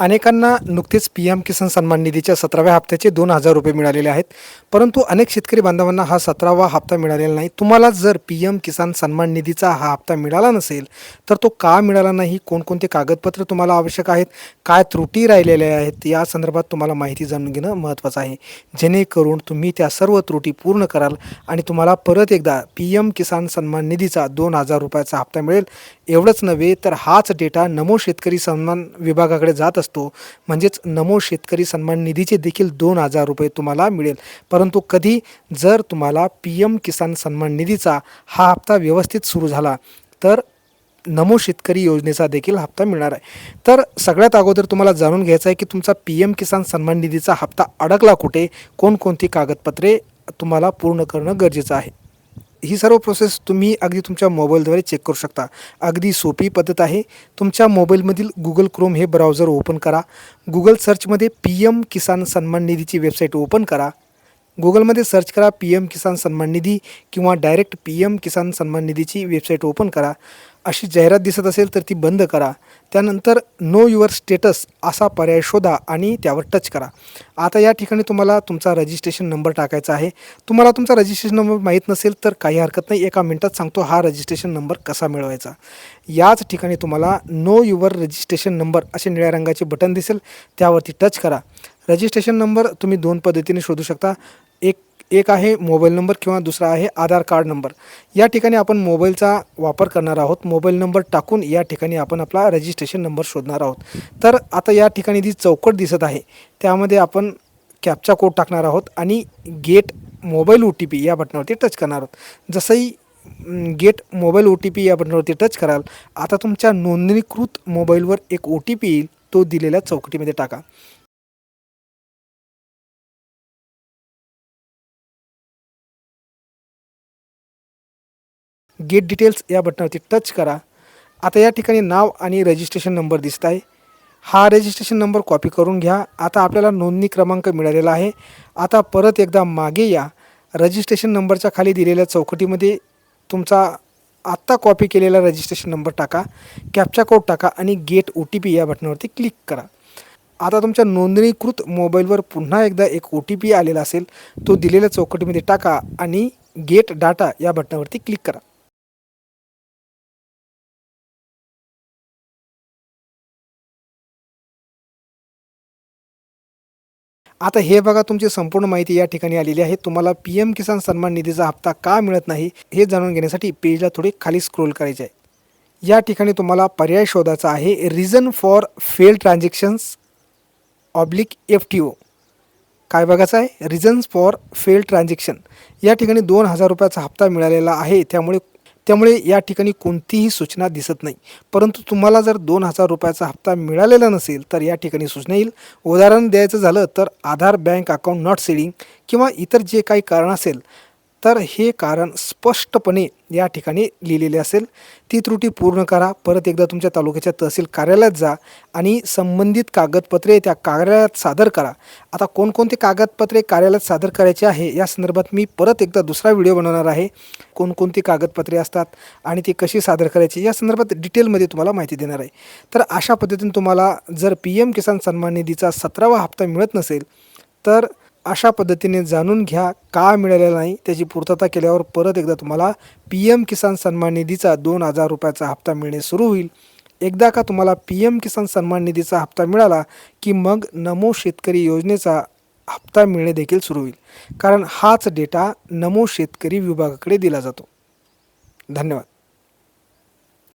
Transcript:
अनेकांना नुकतेच P M Kisan सन्मान निधीच्या सतराव्या हप्त्याचे दोन हजार रुपये मिळालेले आहेत. परंतु अनेक शेतकरी बांधवांना हा सतरावा हप्ता मिळालेला नाही. तुम्हाला जर पी एम किसान सन्मान निधीचा हा हप्ता मिळाला नसेल तर तो का मिळाला नाही? कोणकोणते कागदपत्र तुम्हाला आवश्यक आहेत? काय त्रुटी राहिलेल्या आहेत? या संदर्भात तुम्हाला माहिती जाणून घेणं महत्त्वाचं आहे. जेणेकरून तुम्ही त्या सर्व त्रुटी पूर्ण कराल आणि तुम्हाला परत एकदा पी एम किसान सन्मान निधीचा दोन हजार रुपयाचा हप्ता मिळेल. एवढंच नव्हे तर हाच डेटा नमो शेतकरी सन्मान विभागाकडे जात असतो. म्हणजेच नमो शेतकरी सन्मान निधीचे देखील दोन हजार रुपये तुम्हाला मिळेल. परंतु कधी जर तुम्हाला पी एम किसान सन्मान निधीचा हा हप्ता व्यवस्थित सुरू झाला तर नमो शेतकरी योजनेचा देखील हप्ता मिळणार आहे. तर सगळ्यात अगोदर तुम्हाला जाणून घ्यायचं आहे की तुमचा पी एम किसान सन्मान निधीचा हप्ता अडकला कुठे? कोणकोणती कागदपत्रे तुम्हाला पूर्ण करणं गरजेचं आहे? ही सर्व प्रोसेस तुम्ही अगदी तुमच्या मोबाईलद्वारे चेक करू शकता. अगदी सोपी पद्धत आहे. तुमच्या मोबाईलमधील गुगल क्रोम हे ब्राउझर ओपन करा. गुगल सर्चमध्ये पी एम किसान सन्मान निधीची वेबसाईट ओपन करा. गुगलमध्ये सर्च करा पी एम किसान सन्मान निधी किंवा direct P M Kisan Samman निधीची वेबसाईट ओपन करा. अशी जाहिरात दिसत असेल तर ती बंद करा. त्यानंतर नो युअर स्टेटस असा पर्याय शोधा आणि त्यावर टच करा. आता या ठिकाणी तुम्हाला तुमचा रजिस्ट्रेशन नंबर टाकायचा आहे. तुम्हाला तुमचा रजिस्ट्रेशन नंबर माहीत नसेल तर काही हरकत नाही. एका मिनटात सांगतो हा रजिस्ट्रेशन नंबर कसा मिळवायचा. याच ठिकाणी तुम्हाला नो युअर रजिस्ट्रेशन नंबर असे निळ्या रंगाचे बटन दिसेल. त्यावरती टच करा. रजिस्ट्रेशन नंबर तुम्ही दोन पद्धतीने शोधू शकता. एक एक आहे मोबाईल नंबर किंवा दुसरा आहे आधार कार्ड नंबर. या ठिकाणी आपण मोबाईलचा वापर करणार आहोत. मोबाईल नंबर टाकून या ठिकाणी आपण आपला रजिस्ट्रेशन नंबर शोधणार आहोत. तर आता या ठिकाणी जी चौकट दिसत आहे त्यामध्ये आपण कॅपचा कोड टाकणार आहोत आणि get mobile O T P या बटनावरती टच करणार आहोत. जसंही get mobile O T P या बटनावरती टच कराल आता तुमच्या नोंदणीकृत मोबाईलवर एक ओ टी पी येईल तो दिलेल्या चौकटीमध्ये टाका. गेट डिटेल्स या बटनावरती टच करा. आता या ठिकाणी नाव आणि रजिस्ट्रेशन नंबर दिसत आहे. हा रजिस्ट्रेशन नंबर कॉपी करून घ्या. आता आपल्याला नोंदणी क्रमांक मिळालेला आहे. आता परत एकदा मागे या. रजिस्ट्रेशन नंबरच्या खाली दिलेल्या चौकटीमध्ये तुमचा आत्ता कॉपी केलेला रजिस्ट्रेशन नंबर टाका. कॅप्चा कोड टाका आणि गेट ओ टी पी या बटनावरती क्लिक करा. आता तुमच्या नोंदणीकृत मोबाईलवर पुन्हा एकदा एक ओ टी पी आलेला असेल तो दिलेल्या चौकटीमध्ये टाका आणि गेट डाटा या बटनावरती क्लिक करा. आता हे बघा तुमची संपूर्ण माहिती या ठिकाणी आलेली आहे. तुम्हाला पी एम किसान सन्मान निधीचा हप्ता का मिळत नाही हे जाणून घेण्यासाठी पेजला थोडी खाली स्क्रोल करायचे आहे. या ठिकाणी तुम्हाला पर्याय शोधायचा आहे. Reason for fail transactions oblique F T O काय बघायचं आहे? रिझन्स फॉर फेल ट्रान्झॅक्शन या ठिकाणी दोन हजार रुपयाचा हप्ता मिळालेला आहे. त्यामुळे त्यामुळे या ठिकाणी कोणतीही सूचना दिसत नाही. परंतु तुम्हाला जर दोन हजार रुपयाचा हप्ता मिळालेला नसेल तर या ठिकाणी सूचना येईल. उदाहरण द्यायचं झालं तर Aadhaar bank account not seeding किंवा इतर जे काही कारण असेल तर हे कारण स्पष्टपणे या ठिकाणी लिहिलेले असेल. ती त्रुटी पूर्ण करा. परत एकदा तुमच्या तालुक्याच्या तहसील कार्यालयात जा आणि संबंधित कागदपत्रे त्या कार्यालयात सादर करा. आता कोणकोणते कागदपत्रे कार्यालयात सादर करायचे आहे? या संदर्भात मी परत एकदा दुसरा व्हिडिओ बनवणार आहे. कोणकोणती कागदपत्रे असतात आणि ती कशी सादर करायची या संदर्भात डिटेलमध्ये तुम्हाला माहिती देणार आहे. तर अशा पद्धतीने तुम्हाला जर पी एम किसान सन्मान निधीचा सतरावा हप्ता मिळत नसेल तर अशा पद्धतीने जाणून घ्या का मिळालेला नाही. त्याची पूर्तता केल्यावर परत एकदा तुम्हाला पी एम किसान सन्मान निधीचा दोन हजार रुपयाचा हप्ता मिळणे सुरू होईल. एकदा का तुम्हाला पी एम किसान सन्मान निधीचा हप्ता मिळाला की मग नमो शेतकरी योजनेचा हप्ता मिळणे देखील सुरू होईल. कारण हाच डेटा नमो शेतकरी विभागाकडे दिला जातो. धन्यवाद.